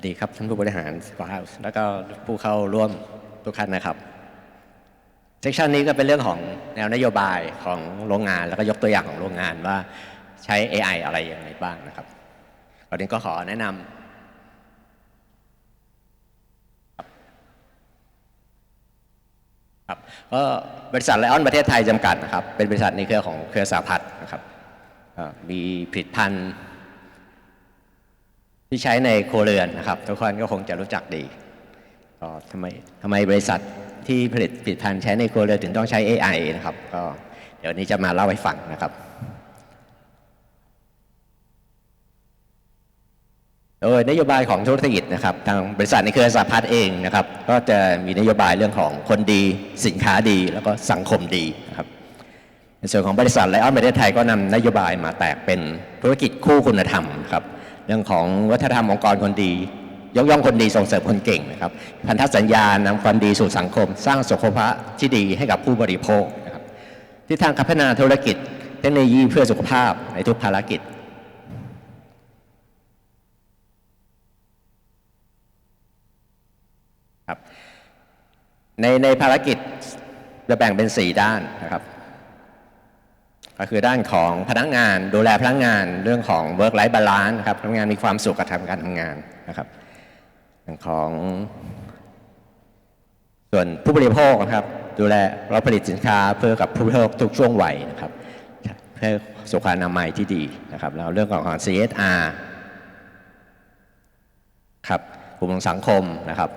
วัสดีครับท่านผู้บริหารสปาร์แล้วก็ผู้เข้าร่วมทุกท่านนะครับเซสชันนี้ก็เป็นเรื่องของแนวนโยบายของโรงงานแล้วก็ยกตัวอย่างของโรงงานว่าใช้ AI อะไรอย่างไรบ้างนะครับตอนนี้ก็ขอแนะนำครับก็บริษัทไลออนประเทศไทยจำกัดนะครับ เป็นบริษัทในเครือของเครือสาพัฒน์นะครับมีผลิตภัณฑ์ ที่ใช้ในโครเรือนนะครับ ทุกคนก็คงจะรู้จักดีก็ทำไมทำไมบริษัทที่ผลิตผลิตภัณฑ์ใช้ในโครเรือนถึงต้องใช้ AI นะครับก็เดี๋ยวนี้จะมาเล่าให้ฟังนะครับ โดยนโยบายของธุรกิจนะครับ ทางบริษัทในเครือสาพัฒน์เองนะครับ ก็จะมีนโยบายเรื่องของคนดี สินค้าดี แล้วก็สังคมดีนะครับในส่วนของบริษัทไลออนประเทศไทยก็นำนโยบายมาแตกเป็นธุรกิจคู่คุณธรรมครับ รื่องของวัฒนธรรมองค์กรคนดี ยกย่องคนดีส่งเสริมคนเก่งนะครับพันธสัญญานำความดีสู่สังคม สร้างสุขภาพที่ดีให้กับผู้บริโภคนะครับที่ทางพัฒนาธุรกิจเทคโนโลยีเพื่อสุขภาพในทุกภารกิจครับในในภารกิจจะแบ่งเป็น 4 ด้านนะครับ ก็คือด้านของพนักงานดูแลพนักงานเรื่องของ work life balance นะครับพนักงานมีความสุขกับทำการทำงานนะครับของส่วนผู้บริโภคนะครับ ดูแลเราผลิตสินค้าเพื่อกับผู้บริโภคทุกช่วงวัยนะครับเพื่อสุขอนามัยที่ดีนะครับแล้วเรื่องของของ CSR ครับกลุ่มสังคมนะครับ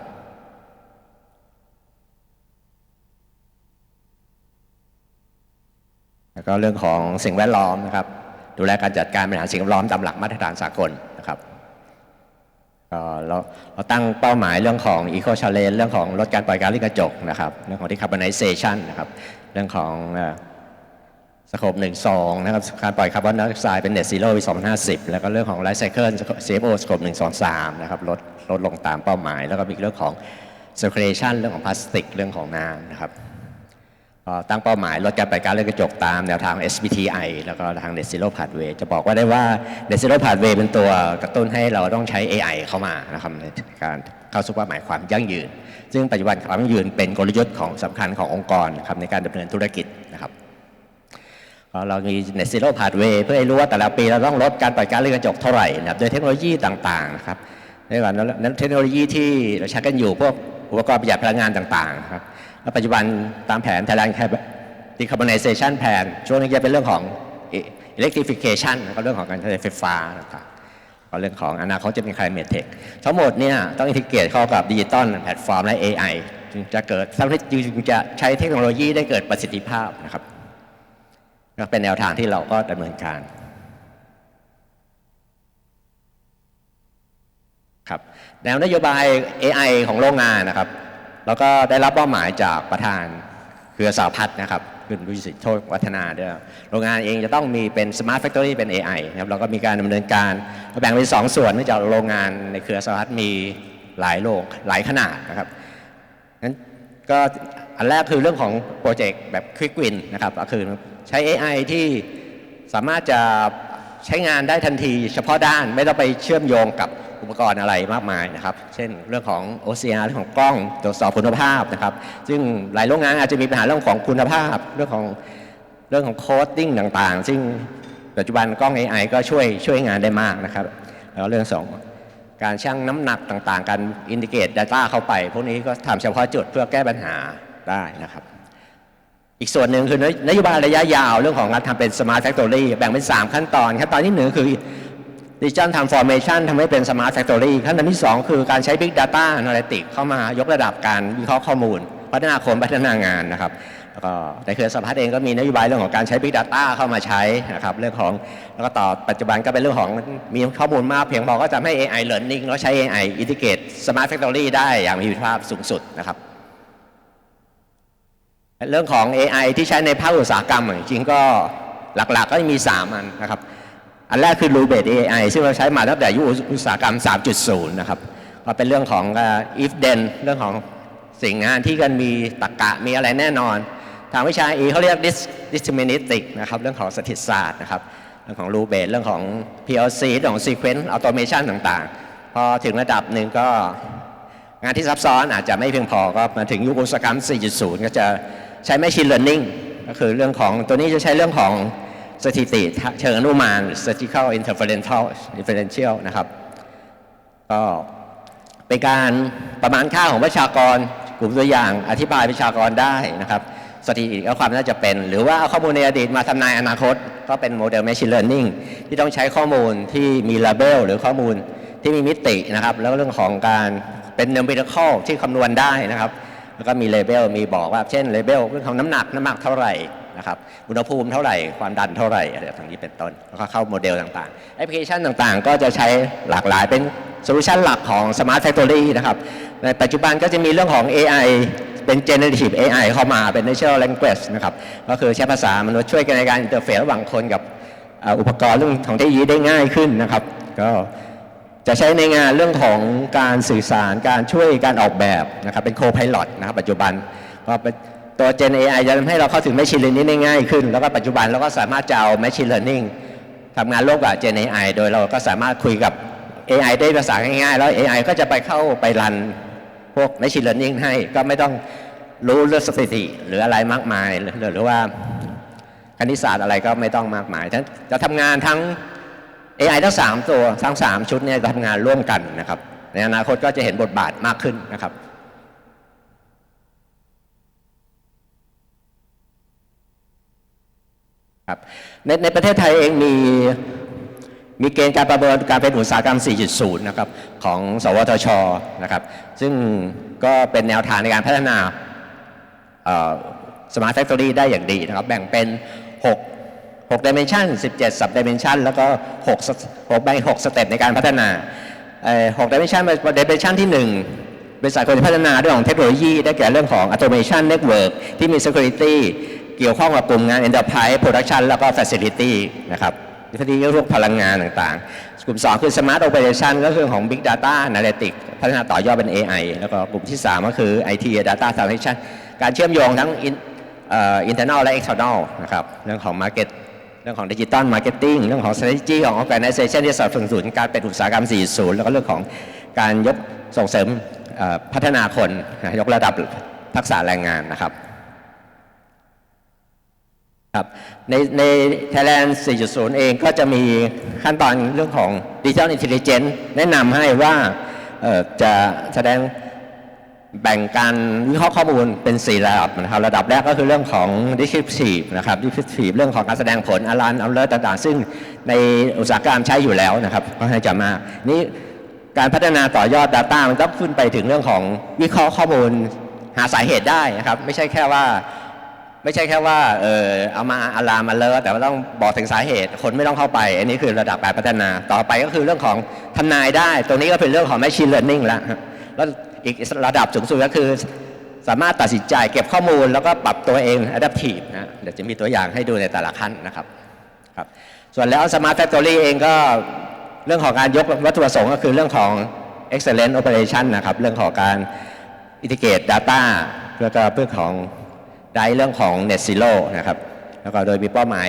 แล้วก็เรื่องของสิ่งแวดล้อมนะครับ ดูแลการจัดการบริหารสิ่งแวดล้อมตามหลักมาตรฐานสากลนะครับก็เราเราตั้งเป้าหมายเรื่องของ Eco Challenge เรื่องของลดการปล่อยก๊าซเรือนกระจกนะครับ เรื่องของ Decarbonization นะครับ เรื่องของสโคปหนึ่งสองนะครับการปล่อยคาร์บอนไดออกไซด์เป็น Net Zero ปี2050แล้วก็เรื่องของ Life Cycle CFO สโคปหนึ่งสองสามนะครับลดลดลงตามเป้าหมาย แล้วก็มีเรื่องของ Circulation เรื่องของพลาสติกเรื่องของน้ำนะครับ ตั้งเป้าหมายลดการปล่อยก๊าซเรือนกระจกตามแนวทาง SBTI แล้วก็ทาง Net Zero Pathway จะบอกว่าได้ว่า Net Zero Pathway เป็นตัวกระตุ้นให้เราต้องใช้ AI เข้ามานะครับในการเข้าสู่เป้าหมายความยั่งยืน ซึ่งปัจจุบันความยั่งยืนเป็นกลยุทธ์ของสำคัญขององค์กรครับในการดำเนินธุรกิจนะครับเรามี Net Zero Pathway เพื่อให้รู้ว่าแต่ละปีเราต้องลดการปล่อยก๊าซเรือนกระจกเท่าไหร่นะครับโดยเทคโนโลยีต่างๆนะครับในวันนั้นเทคโนโลยีที่เราใช้กันอยู่พวกอุปกรณ์ประหยัดพลังงานต่างๆนะครับ แล้วปัจจุบันตามแผน Thailand Decarbonization Plan ช่วงนี้จะเป็นเรื่องของ Electrification แล้วก็เรื่องของการใช้ไฟฟ้าต่างๆก็เรื่องของอนาคตจะเป็น Climate Tech ทั้งหมดเนี่ยต้องอินทิเกรตเข้ากับดิจิตอลแพลตฟอร์มและ AI จึงจะเกิดจึงจะใช้เทคโนโลยีได้เกิดประสิทธิภาพนะครับก็เป็นแนวทางที่เราก็ดำเนินการครับแนวนโยบาย AI ของโรงงานนะครับ แล้วก็ได้รับเป้าหมายจากประธานเครือสาพัฒนะครับคุณวิสิทธิ์โชควัฒนาด้วยโรงงานเองจะต้องมีเป็น Smart Factory เป็น AI นะครับเราก็มีการดำเนินการแบ่งเป็นสองส่วนเนื่องจากโรงงานในเครือสาพัฒมีหลายโรงหลายขนาดนะครับนั้นก็อันแรกคือเรื่องของโปรเจกต์แบบ Quick Win นะครับก็คือใช้ AI ที่สามารถจะใช้งานได้ทันทีเฉพาะด้านไม่ต้องไปเชื่อมโยงกับ อุปกรณ์อะไรมากมายนะครับ เช่นเรื่องของ OCR เรื่องของกล้องตรวจสอบคุณภาพนะครับ ซึ่งหลายโรงงานอาจจะมีปัญหาเรื่องของคุณภาพ เรื่องของเรื่องของโคดดิ้งต่างๆ ซึ่งปัจจุบันกล้อง AI ก็ช่วยช่วยงานได้มากนะครับแล้วเรื่องสองการชั่งน้ำหนักต่างๆ การอินดิเกต Data เข้าไป พวกนี้ก็ทำเฉพาะจุดเพื่อแก้ปัญหาได้นะครับ อีกส่วนหนึ่งคือนโยบายระยะยาวเรื่องของการทำเป็น Smart Factory แบ่งเป็น 3 ขั้นตอน ขั้นตอนที่ 1 คือ หนึ่งคือ Digital Transformation ทำให้เป็น Smart Factory ขั้นตอนที่ 2 คือการใช้ Big Data Analytics เข้ามายกระดับการวิเคราะห์ข้อมูล พัฒนาคนพัฒนางานนะครับแล้วก็ในเครือสภาพัฒน์เองก็มีนโยบายเรื่องของการใช้ Big Data เข้ามาใช้นะครับเรื่องของแล้วก็ต่อปัจจุบันก็เป็นเรื่องของมีข้อมูลมากเพียงพอก็จะให้ AI Learning แล้วใช้ AI Integrate Smart Factory ได้อย่างมีประสิทธิภาพสูงสุดนะครับเรื่องของ AI ที่ใช้ในภาคอุตสาหกรรมจริงๆก็หลักๆก็มี 3 อันนะครับ อันแรกคือ Rule Based AI ซึ่งเราใช้มาตั้งแต่ยุคอุตสาหกรรม 3.0 นะครับก็เป็นเรื่องของ if then เรื่องของสิ่งงานที่กันมีตรรกะมีอะไรแน่นอน ทางวิชา E เขาเรียก deterministic นะครับเรื่องของสถิตศาสตร์นะครับเรื่องของ Rule Based เรื่องของ PLC เรื่องของ Sequence Automation ต่างๆ พอถึงระดับหนึ่งก็งานที่ซับซ้อนอาจจะไม่เพียงพอก็มาถึงยุคอุตสาหกรรม 4.0 ก็จะใช้ Machine Learning ก็คือเรื่องของตัวนี้จะใช้เรื่องของ สถิติเชิงอนุมาน statistical interferential differential นะครับ ก็เป็นการประมาณค่าของประชากรกลุ่มตัวอย่างอธิบายประชากรได้นะครับ สถิติและความน่าจะเป็น หรือว่าเอาข้อมูลในอดีตมาทำนายอนาคต ก็เป็นโมเดล Machine Learning ที่ต้องใช้ข้อมูลที่มี Label หรือข้อมูลที่มีมิตินะครับ แล้วเรื่องของการเป็น numerical ที่คำนวณได้นะครับ แล้วก็มี Label มีบอกว่า เช่น Label เรื่องของน้ำหนักน้ำหนักเท่าไหร่นะครับอุณหภูมิเท่าไหร่ความดันเท่าไหร่อะไรต่างนี้เป็นต้น แล้วก็เข้าโมเดลต่างๆแอปพลิเคชันต่างๆ ก็จะใช้หลากหลายเป็นโซลูชันหลักของ Smart Factory นะครับในปัจจุบันก็จะมีเรื่องของ AI เป็น generative AI เข้ามาเป็น natural language นะครับก็คือใช้ภาษามนุษย์ช่วยกันในการอินเตอร์เฟซระหว่างคนกับอุปกรณ์เรื่องของเทคโนโลยีได้ง่ายขึ้นนะครับ ก็ จะใช้ในงานเรื่องของการสื่อสารการช่วยการออกแบบนะครับเป็น co-pilot นะครับปัจจุบันก็เป็นตัว Gen AI จะทำให้เราเข้าถึง Machine Learning ได้ง่ายขึ้น แล้วก็ปัจจุบันเราก็สามารถจะเอา Machine Learning ทำงานร่วมกับ Gen AI โดยเราก็สามารถคุยกับ AI ได้ภาษาง่ายๆ แล้ว AI ก็จะไปเข้าไปรันพวก Machine Learning ให้ก็ไม่ต้องรู้เรื่องสถิติ หรืออะไรมากมายหรือหรือว่าคณิตศาสตร์อะไรก็ไม่ต้องมากมายทั้งจะทำงานทั้ง AI ทั้ง 3 ตัวทั้ง 3 ชุดเนี่ยทำงานร่วมกันนะครับ ในอนาคตก็จะเห็นบทบาทมากขึ้นนะครับ ครับในในประเทศไทยเองมีมีเกณฑ์การประเมินการเป็นอุตสาหกรรม 4.0 นะครับของ สวทช นะครับ ซึ่งก็เป็นแนวทางในการพัฒนาสมาร์ทแฟคทอรี่ได้อย่างดีนะครับ แบ่งเป็น 6 6 dimension 17 sub dimension แล้วก็6 6แบ่ง6สเต็ปในการพัฒนาเอ่อ6 dimension เป็น dimension ที่ 1บริษัทควรจะพัฒนาเรื่องของเทคโนโลยีได้แก่เรื่องของ automation network ที่มี security เกี่ยวข้องกับกลุ่มงาน enterprise production แล้วก็ facility นะครับที่ที่เรื่องพลังงานต่างๆ กลุ่ม 2 คือ smart operation ก็คือของ big data analytics พัฒนาต่อยอดเป็น AI แล้วก็กลุ่มที่ 3 ก็คือ IT data transaction การเชื่อมโยงทั้ง internal และ external นะครับเรื่องของ market เรื่องของดิจิตอลมาร์เก็ตติ้งเรื่องของ strategy ของ organization ที่สนับสนุนการเป็นอุตสาหกรรม 4.0 แล้วก็เรื่องของการยกส่งเสริมพัฒนาคนยกระดับทักษะแรงงานนะครับครับในใน Thailand 4.0 เองก็จะมีขั้นตอนเรื่องของ Digital Intelligence แนะนำให้ว่าจะแสดง แบ่งการวิเคราะห์ข้อมูลเป็น 4 ระดับนะครับ ระดับแรกก็คือเรื่องของ descriptive นะครับ descriptive เรื่องของการแสดงผล alarm alert ต่างๆ ซึ่งในอุตสาหกรรมใช้อยู่แล้วนะครับก็ให้จะมากนี่การพัฒนาต่อยอด Data มันต้องขึ้นไปถึงเรื่องของวิเคราะห์ข้อมูลหาสาเหตุได้นะครับ ไม่ใช่แค่ว่าไม่ใช่แค่ว่าเออเอามาอะลามมาเลอแต่ว่าต้องบอกถึงสาเหตุ คนไม่ต้องเข้าไป อันนี้คือระดับการพัฒนาต่อไปก็คือเรื่องของทำนายได้ ตรงนี้ก็เป็นเรื่องของ machine learning แล้วฮะแล้ว อีกระดับสูงสุดก็คือ สามารถตัดสินใจเก็บข้อมูล แล้วก็ปรับตัวเอง adaptive นะเดี๋ยวจะมีตัวอย่างให้ดูในแต่ละขั้นนะครับครับ ส่วนแล้ว smart factory เองก็เรื่องของการยกวัตถุประสงค์ก็คือเรื่องของ excellent operation นะครับ เรื่องของการ integrate data แล้วก็เพื่อของได้เรื่องของ Net Zero นะครับ แล้วก็โดยมีเป้าหมาย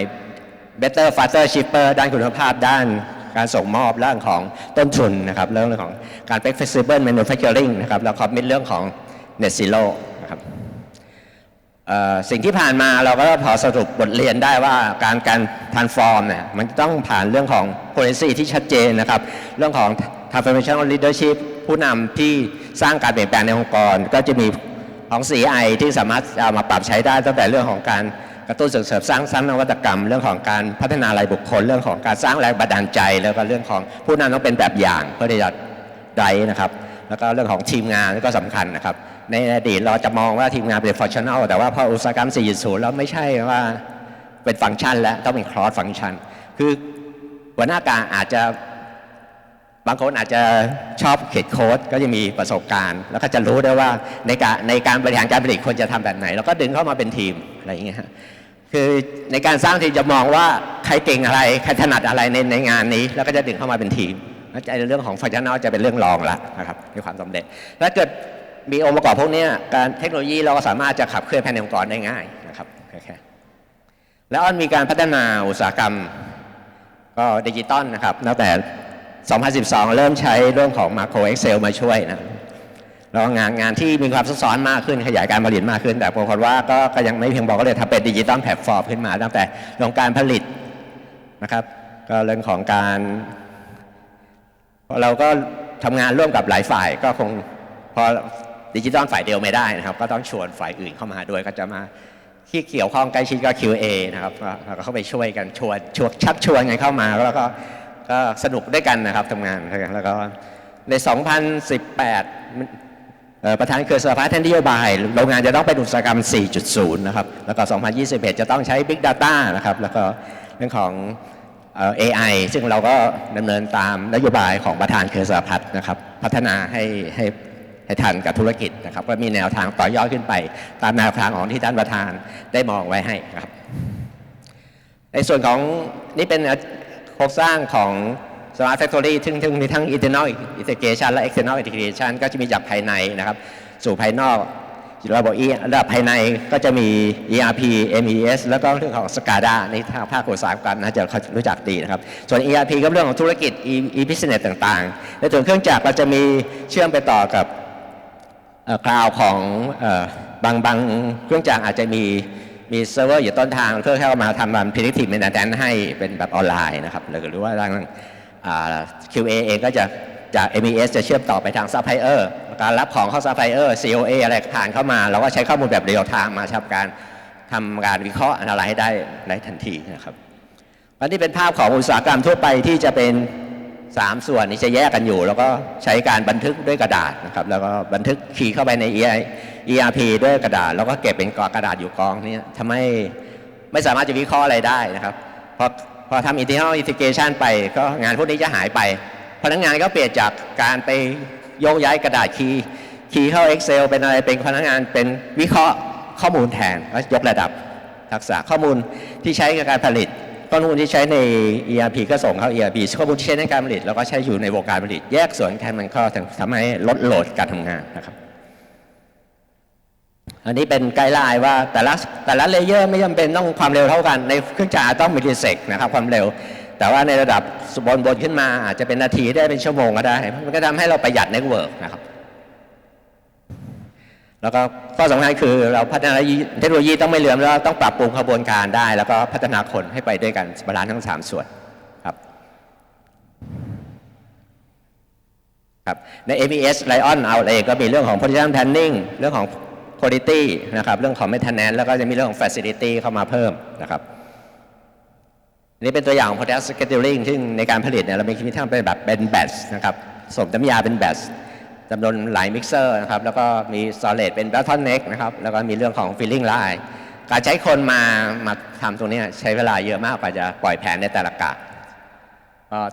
Better Faster Cheaper ด้านคุณภาพด้าน การส่งมอบเรื่องของต้นทุนนะครับเรื่องของการเป็น Flexible Manufacturing นะครับแล้วก็มีเรื่องของ Net Zero นะครับสิ่งที่ผ่านมาเราก็พอสรุปบทเรียนได้ว่าการการ transform เนี่ยมันต้องผ่านเรื่องของ policy ที่ชัดเจนนะครับ เรื่องของ transformational leadership ผู้นำที่สร้างการเปลี่ยนแปลงในองค์กร ก็จะมีของ CI ที่สามารถเอามาปรับใช้ได้ตั้งแต่เรื่องของการ กระตุ้นส่งเสริมสร้างสรรค์นวัตกรรม เรื่องของการพัฒนารายบุคคล เรื่องของการสร้างแรงบันดาลใจ แล้วก็เรื่องของผู้นำต้องเป็นแบบอย่างเพื่อที่จะได้นะครับ แล้วก็เรื่องของทีมงานก็สำคัญนะครับ ในอดีตเราจะมองว่าทีมงานเป็นฟังชั่น a ลแต่ว่าพออุตสาหกรรม4.0แล้วไม่ใช่ว่าเป็นฟังก์ชันแล้วต้องเป็นครอสฟังก์ชัน คือหัวหน้าการอาจจะ บางคนอาจจะชอบเขียนโค้ดก็จะมีประสบการณ์ แล้วก็จะรู้ได้ว่าในการในการบริหารการผลิตควรจะทำแบบไหน แล้วก็ดึงเข้ามาเป็นทีมอะไรอย่างเงี้ยคือในการสร้างทีมจะมองว่าใครเก่งอะไรใครถนัดอะไรในในงานนี้ แล้วก็จะดึงเข้ามาเป็นทีมแล้วจะเรื่องของฟังชั่นแนลจะเป็นเรื่องรองละนะครับมีความสำเร็จถ้าเกิดมีองค์ประกอบพวกนี้การเทคโนโลยีเราก็สามารถจะขับเคลื่อนภายในองค์กรได้ง่ายนะครับแค่แค่แล้วมันมีการพัฒนาอุตสาหกรรมก็ดิจิตอลนะครับตั้งแต่ 2012 เริ่มใช้เรื่องของ Macro Excel มาช่วยนะแล้วงานงานที่มีความซับซ้อนมากขึ้นขยายการผลิตมากขึ้น แต่ปรากฏว่าก็ก็ยังไม่เพียงพอก็เลยทำเป็นดิจิตอลแพลตฟอร์มขึ้นมา ตั้งแต่เรื่องการผลิตนะครับก็เรื่องของการเราก็ทำงานร่วมกับหลายฝ่ายก็คงพอดิจิตอลฝ่ายเดียวไม่ได้นะครับ ก็ต้องชวนฝ่ายอื่นเข้ามาด้วยก็จะมาที่เกี่ยวข้องใกล้ชิดก็ QA นะครับเราก็เข้าไปช่วยกันชวนชวนชักชวนกันเข้ามาแล้วก็ ก็สนุกด้วยกันนะครับทำงานแล้วก็ใน 2018มันเอ่อประธานเครือสภาท่านนโยบายโรงงานจะต้องเป็นอุตสาหกรรม 4.0 นะครับ แล้วก็ 2021 จะต้องใช้ Big Data นะครับ แล้วก็เรื่องของเอ่อ AI ซึ่งเราก็ดำเนินตามนโยบายของประธานเครือสภานะครับ พัฒนาให้ให้ให้ทันกับธุรกิจนะครับ ก็มีแนวทางต่อยอดขึ้นไป ตามแนวทางของที่ท่านประธานได้มองไว้ให้ครับ ในส่วนของนี่เป็น โครงสร้างของ Smart Factory ซึ่งซึ่งมีทั้ง internal integration และ external integration ก็จะมีจากภายในนะครับ สู่ภายนอกระบบ E ระดับภายในก็จะมี ERP MES แล้วก็เรื่องของ SCADA ในทางภาคอุตสาหกรรมนะจะเขารู้จักดีนะครับ ส่วน ERP ก็เรื่องของธุรกิจ e-business ต่างๆ ในส่วนเครื่องจักรก็จะมีเชื่อมไปต่อกับคลาวของบางบางเครื่องจักรอาจจะมี มีเซิร์ฟเวอร์อยู่ต้นทางเพื่อให้ามาทำมัน predictive maintenance ให้เป็นแบบออนไลน์นะครับหรือว่าทางอ่า QA เองก็จะจาก MES จะเชื่อมต่อไปทางซัพพลายเออร์การรับของเข้าซัพพลายเออร์ COA อะไรผ่านเข้ามา เราก็ใช้ข้อมูลแบบเรียลไทม์มาทำการทำการวิเคราะห์อะไรให้ได้ได้ทันทีนะครับอันนี้เป็นภาพของอุตสาหกรรมทั่วไปที่จะเป็น 3 ส่วนนี้จะแยกกันอยู่ แล้วก็ใช้การบันทึกด้วยกระดาษนะครับแล้วก็บันทึกคีย์เข้าไปใน EI ERP ด้วยกระดาษ แล้วก็เก็บเป็นกองกระดาษอยู่กองนี้ทำให้ไม่สามารถจะวิเคราะห์อะไรได้นะครับพอพอทำ internal integration ไปก็งานพวกนี้จะหายไป พนักงานก็เปลี่ยนจากการไปโยกย้ายกระดาษคีย์คีย์เข้า Excel เป็นอะไรเป็นพนักงานเป็นวิเคราะห์ข้อมูลแทนก็ยกระดับทักษะข้อมูลที่ใช้ในการผลิต ข้อมูลที่ใช้ใน ERP ก็ส่งเข้า ERP ข้อมูลที่ใช้ในการผลิต แล้วก็ใช้อยู่ในวงการผลิต แยกส่วนกันมันก็ทำให้ลดโหลดการทำงานนะครับ อันนี้เป็นไกด์ไลน์ว่าแต่ละแต่ละเลเยอร์ไม่จำเป็นต้องความเร็วเท่ากัน ในเครื่องจักรต้องมิลลิเซกนะครับความเร็ว แต่ว่าในระดับบนบนขึ้นมาอาจจะเป็นนาทีได้เป็นชั่วโมงก็ได้ มันก็ทำให้เราประหยัดเน็ตเวิร์กนะครับ แล้วก็ข้อสำคัญคือเราพัฒนาเทคโนโลยีต้องไม่เหลื่อมแล้วต้องปรับปรุงกระบวนการได้ แล้วก็พัฒนาคนให้ไปด้วยกันบาลานซ์ทั้ง 3 ส่วนครับครับใน ABS Lion เอาเองก็มีเรื่องของ Position Planning เรื่องของ Quality นะครับ เรื่องของ Maintenance แล้วก็จะมีเรื่องของ Facility เข้ามาเพิ่มนะครับ นี่เป็นตัวอย่างของ Product Scheduling ซึ่งในการผลิตเนี่ยเรามีคิดทำเป็นแบบเป็นแบตนะครับส่งน้ำยาเป็นแบตจำนวนหลายมิกเซอร์นะครับ แล้วก็มี solid เป็น bottleneck นะครับ แล้วก็มีเรื่องของ filling line การใช้คนมามาทำตรงนี้ใช้เวลาเยอะมากกว่าจะปล่อยแผนในแต่ละกะ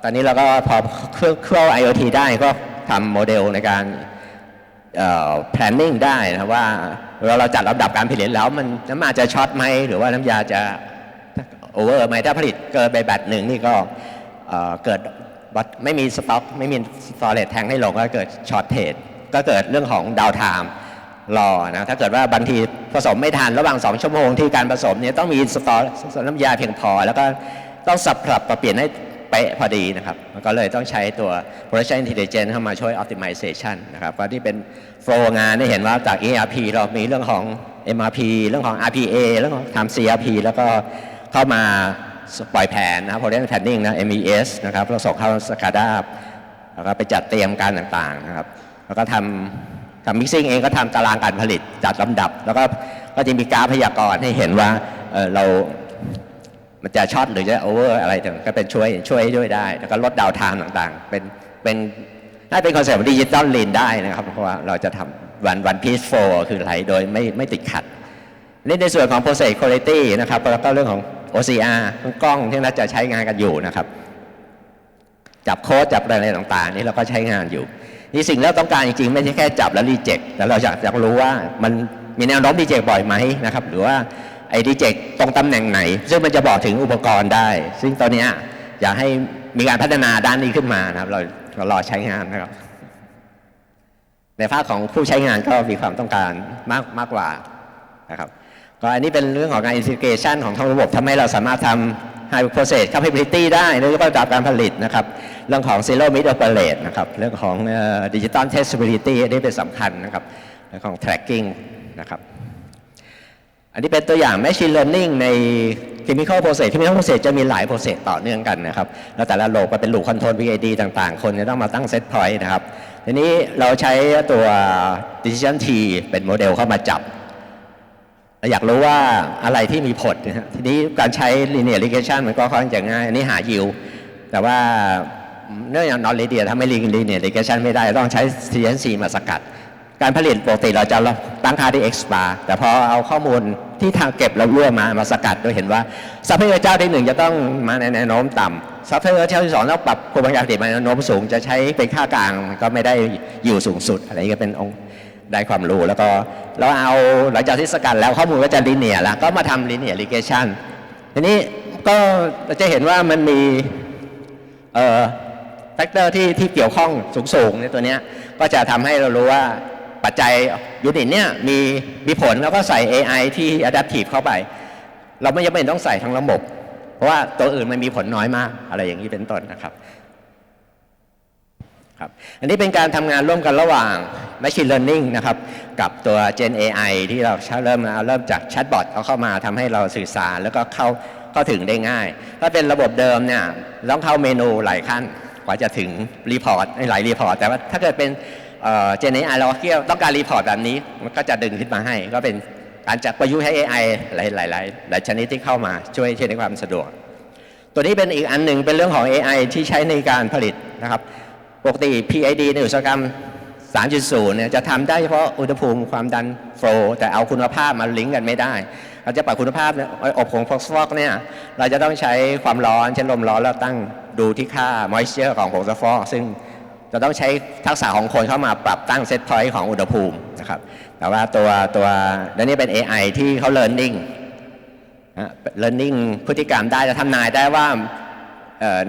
ตอนนี้เราก็พอเครื่องเครื่อง IoT ได้ก็ทำโมเดลในการ planning ได้นะว่าเวลาเราจัดลำดับการผลิตแล้วมันน้ำมันจะช็อตไหมหรือว่าน้ำยาจะโอเวอร์ไหมถ้าผลิตเกินไปแบตหนึ่งนี่ก็เกิดไม่มีสต็อกไม่มีสตอเรจแทงให้ลงก็เกิดช็อตเทรดก็เกิดเรื่องของดาวไทม์รอนะถ้าเกิดว่าบางทีผสมไม่ทันระหว่าง 2 ชั่วโมงที่การผสมเนี่ยต้องมีสตอน้ำยาเพียงพอ แล้วก็ต้องสับปรับปรับเปลี่ยนให้ เป๊ะพอดีนะครับมันก็เลยต้องใช้ตัว production intelligence เข้ามาช่วย optimization นะครับก็ที่เป็นโฟล์งานได้เห็นว่าจาก ERP เรามีเรื่องของ MRP เรื่องของ RPA เรื่องของทำ CRP แล้วก็เข้ามาปล่อยแผนนะครับ Production Planning นะ MES นะครับแล้วส่งเข้า SCADA แล้วก็ไปจัดเตรียมการต่างๆนะครับแล้วก็ทำทำ mixing เองก็ทำตารางการผลิตจัดลำดับ แล้วก็ก็จะมีกราฟพยากรณ์ให้เห็นว่าเเรา มันจะช็อตหรือจะโอเวอร์อะไรต่างก็เป็นช่วยช่วยด้วยได้ แล้วก็ลดดาวไทม์ต่างๆ เป็นเป็นน่าเป็นคอนเซ็ปต์ดิจิตอลลีนได้นะครับ เพราะว่าเราจะทำวันวันพีซโฟคือไหลโดยไม่ไม่ติดขัดนี่ในส่วนของ process quality นะครับแล้วก็เรื่องของ OCR กล้องที่เราจะใช้งานกันอยู่นะครับ จับโค้ดจับอะไรต่างๆ นี่เราก็ใช้งานอยู่นี่สิ่งที่เราต้องการจริงๆ ไม่ใช่แค่จับแล้วรีเจ็คแต่เราอยากอยากรู้ว่ามันมีแนวโน้มรีเจ็คบ่อยไหมนะครับ หรือว่า ไอ้รีเจ็คตรงตำแหน่งไหน ซึ่งมันจะบอกถึงอุปกรณ์ได้ ซึ่งตอนนี้อยากให้มีการพัฒนาด้านนี้ขึ้นมานะครับ เราเรารอใช้งานนะครับ ในภาคของผู้ใช้งานก็มีความต้องการมากมากกว่านะครับก็อันนี้เป็นเรื่องของการอินทิเกชันของทั้งระบบทำให้เราสามารถทำ high process capability ได้เรื่องระดับการผลิตนะครับ เรื่องของ zero mid operate นะครับ เรื่องของเอ่อ digital testability อันนี้เป็นสำคัญนะครับเรื่องของ tracking นะครับ อันนี้เป็นตัวอย่าง machine learning ใน chemical process chemical process จะมีหลาย process ต่อเนื่องกันนะครับ แล้วแต่ละโลกก็เป็น loop control VAD ต่างๆ คนจะต้องมาตั้ง set point นะครับ ทีนี้เราใช้ตัว decision T เป็นโมเดลเข้ามาจับเราอยากรู้ว่าอะไรที่มีผลนะทีนี้การใช้ linear regression มันก็ค่อนข้างจะง่าย อันนี้หา yield แต่ว่าเนื่องจาก non linear ถ้าไม่ linear regression ไม่ได้ ต้องใช้ CNC มาสกัด การผลิตปกติเราจะตั้งค่าที่ x bar แต่พอเอาข้อมูลที่ทางเก็บเรารั่วมามาสกัดโดยเห็นว่าทรัพลยากรเจ้าที่หนึ่งจะต้องมาในแนวโน้มต่ำทรัพยากรเจ้าที่สองต้องปรับคุณภาพผลิตมาแนวโน้มสูงจะใช้เป็นค่ากลางก็ไม่ได้อยู่สูงสุด อะไรก็เป็นองค์ได้ความรู้แล้วก็เราเอาหลังจากที่สกัดแล้วข้อมูลก็จะลิเนียแล้วก็มาทำลิเนียริเกชันทีนี้ก็จะเห็นว่ามันมีเอ่อแฟกเตอร์ที่ที่เกี่ยวข้องสูงๆในตัวเนี้ยก็จะทำให้เรารู้ว่า จจัยยูนิตเนี่ยมีมีผลแล้วก็ใส่ AI ที่ adaptive เข้าไป เราไม่จำเป็นต้องใส่ทั้งระบบ เพราะว่าตัวอื่นมันมีผลน้อยมาก อะไรอย่างนี้เป็นต้นนะครับครับอันนี้เป็นการทำงานร่วมกันระหว่าง Machine Learning นะครับกับตัว Gen AI ที่เราเริ่มเริ่มจากแชทบอทเอาเข้ามาทำให้เราสื่อสารแล้วก็เข้าเข้าถึงได้ง่าย ถ้าเป็นระบบเดิมเนี่ยต้องเข้าเมนูหลายขั้นกว่าจะถึงรีพอร์ตหลายรีพอร์ตแต่ว่าถ้าเกิดเป็น เจน AI เราเกี่ยต้องการรีพอร์ตแบบนี้มันก็จะดึงขึ้นมาให้ ก็เป็นการจัดประยุกต์ให้ AI หลายหลายหลายหลายชนิดที่เข้ามาช่วยช่วยในความสะดวก ตัวนี้เป็นอีกอันหนึ่งเป็นเรื่องของ AI ที่ใช้ในการผลิตนะครับปกติ PID ในอุตสาหกรรม 3.0 เนี่ยจะทำได้เฉพาะอุณหภูมิความดันโฟล์แต่เอาคุณภาพมาลิงก์กันไม่ได้เราจะปรับคุณภาพเนี่ยอบของ f o x f o g เนี่ยเราจะต้องใช้ความร้อนเช่นลมร้อนแล้วตั้งดูที่ค่า moisture ของผงซัลฟอร์ซึ่ง จะต้องใช้ทักษะของคนเข้ามาปรับตั้ง set point ของอุณหภูมินะครับ แต่ว่าตัวตัวแล้วนี่เป็น AI ที่เขา learning นะ learning พฤติกรรมได้จะทำนายได้ว่า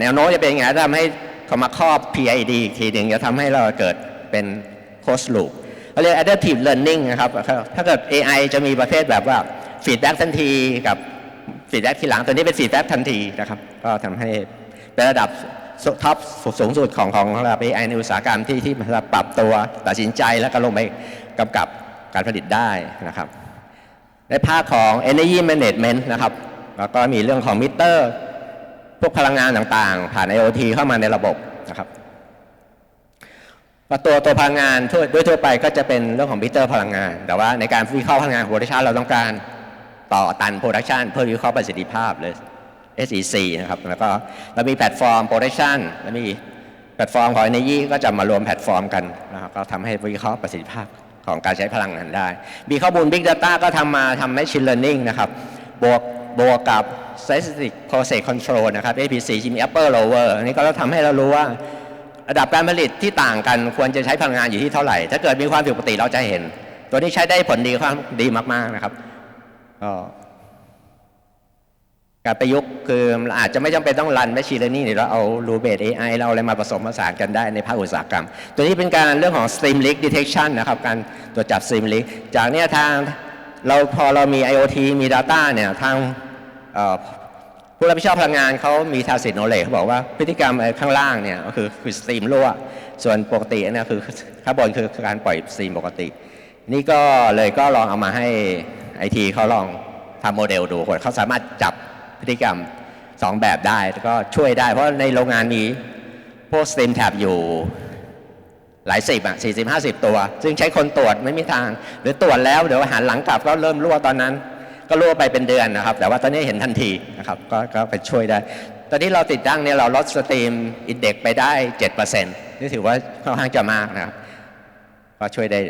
แนวโน้มจะเป็นยังไงทำให้เขามาครอบ PID อีกทีหนึ่งจะทำให้เราเกิดเป็น closed loop เราเรียก adaptive learning นะครับ ถ้าเกิด AI จะมีประเภทแบบว่า feedback ทันทีกับ feedback ทีหลัง ตัวนี้เป็น feedback ทันทีนะครับ ก็ทำให้เป็นระดับ ท็อปสูงสุดของของเระดับ AI ในอุตสาหกรรมที่ที่มาปรับตัวตัดสินใจแล้วก็ลงไปกำกับการผลิตได้นะครับ ในภาคของ energy management นะครับแล้วก็มีเรื่องของมิเตอร์ พวกพลังงานต่างๆ ผ่าน IoT เข้ามาในระบบนะครับตัวตัวพลังงานทั่วด้วยทั่วไปก็จะเป็นเรื่องของมิเตอร์พลังงาน แต่ว่าในการวิเคราะห์พลังงานโปรดักชันเราต้องการต่อตันโปรดักชันเพื่อวิเคราะห์ประสิทธิภาพเลย SEC นะครับแล้วก็เรามีแพลตฟอร์มโปรดักชันแล้วมีแพลตฟอร์มของ Energy ก็จะมารวมแพลตฟอร์มกันนะครับก็ทำให้วิเคราะห์ประสิทธิภาพของการใช้พลังงานได้ มีข้อมูล Big Data ก็ทำมาทำ Machine Learning นะครับบวกบวกกับ Statistic Process Control นะครับ APC ที่มี upper lower อันนี้ก็ทำให้เรารู้ว่าระดับการผลิตที่ต่างกันควรจะใช้พลังงานอยู่ที่เท่าไหร่ ถ้าเกิดมีความผิดปกติเราจะเห็น ตัวนี้ใช้ได้ผลดีความดีมากๆนะครับก็ การประยุกต์คืออาจจะไม่จำเป็นต้องรันแมชชีนเลอร์นิ่งหรือเราเอารูเบ AI เราอะไรมาผสมผสานกันได้ในภาคอุตสาหกรรม ตัวนี้เป็นการเรื่องของ stream leak detection นะครับ การตรวจจับ stream leak จากเนี้ยทางเราพอเรามี IoT มี Data เนี่ยทางผู้รับผิดชอบพลังงานเขามี tacit knowledge เขาบอกว่าพฤติกรรมข้างล่างเนี่ยก็คือคือสตรีมรั่วส่วนปกติเนี่ยคือข้างบนคือการปล่อยสตรีมปกติ นี่ก็เลยก็ลองเอามาให้ไอทีเขาลองทำโมเดลดูเขาสามารถจับ พฤติกรรม 2 แบบได้แล้วก็ช่วยได้ เพราะในโรงงานมีพวกสตีมแท็บอยู่หลายสิบอะสี่สิบห้าสิบตัว ซึ่งใช้คนตรวจไม่มีทาง หรือตรวจแล้วเดี๋ยวหันหลังกลับก็เริ่มรั่วตอนนั้น ก็รั่วไปเป็นเดือนนะครับ แต่ว่าตอนนี้เห็นทันทีนะครับก็ก็ไปช่วยได้ ตอนนี้เราติดตั้งเนี่ยเราลดสตรีมอินเด็กไปได้7%นี่ถือว่าค่อนข้างจะมากนะครับก็ช่วยได้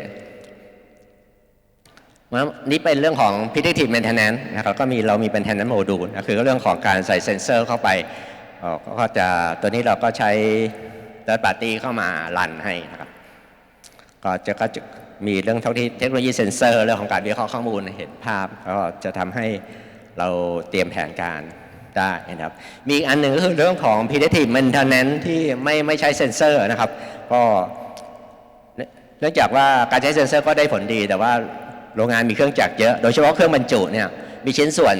นี่เป็นเรื่องของ predictive maintenance นะครับก็มีเรามี maintenance module นะคือเรื่องของการใส่เซนเซอร์เข้าไปก็จะตัวนี้เราก็ใช้ third party เข้ามารันให้นะครับก็จะก็จะมีเรื่องเท่าที่เทคโนโลยีเซนเซอร์ เรื่องของการวิเคราะห์ข้อมูลเห็นภาพ ก็จะทำให้เราเตรียมแผนการได้นะครับ มีอีกอันหนึ่งก็คือเรื่องของ predictive maintenance ที่ไม่ไม่ใช้เซนเซอร์นะครับ ก็เนื่องจากว่าการใช้เซนเซอร์ก็ได้ผลดีแต่ว่า โรงงานมีเครื่องจักรเยอะ โดยเฉพาะเครื่องบรรจุเนี่ยมีชิ้นส่วน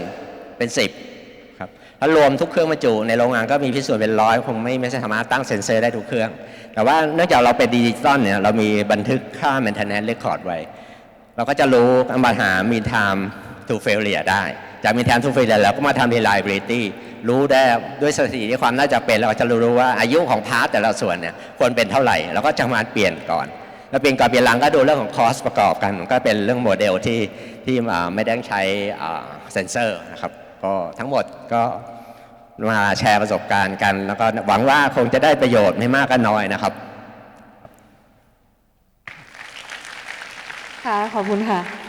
เป็น10ครับถ้ารวมทุกเครื่องบรรจุในโรงงานก็มีพิสูจน์เป็นร้อยคงไม่ไม่สามารถตั้งเซ็นเซอร์ได้ทุกเครื่อง แต่ว่าเนื่องจากเราเป็นดิจิตอลเนี่ยเรามีบันทึกค่า maintenance record ไว้ เราก็จะรู้ปัญหามี time to failure ได้ จากมี time to failure แล้วก็มาทำ reliability รู้ได้ด้วยสถิติความน่าจะเป็น เราก็จะรู้ว่าอายุของพาร์ทแต่ละส่วนเนี่ยควรเป็นเท่าไหร่เราก็จะมาเปลี่ยนก่อน แล้วเปลี่ยนก่อนเปลี่ยนหลังก็ดูเรื่องของคอสประกอบกันก็เป็นเรื่องโมเดลที่ที่อ่าไม่ได้ใช้เซนเซอร์นะครับก็ทั้งหมดก็มาแชร์ประสบการณ์กัน แล้วก็หวังว่าคงจะได้ประโยชน์ไม่มากก็น้อยนะครับค่ะขอบคุณค่ะ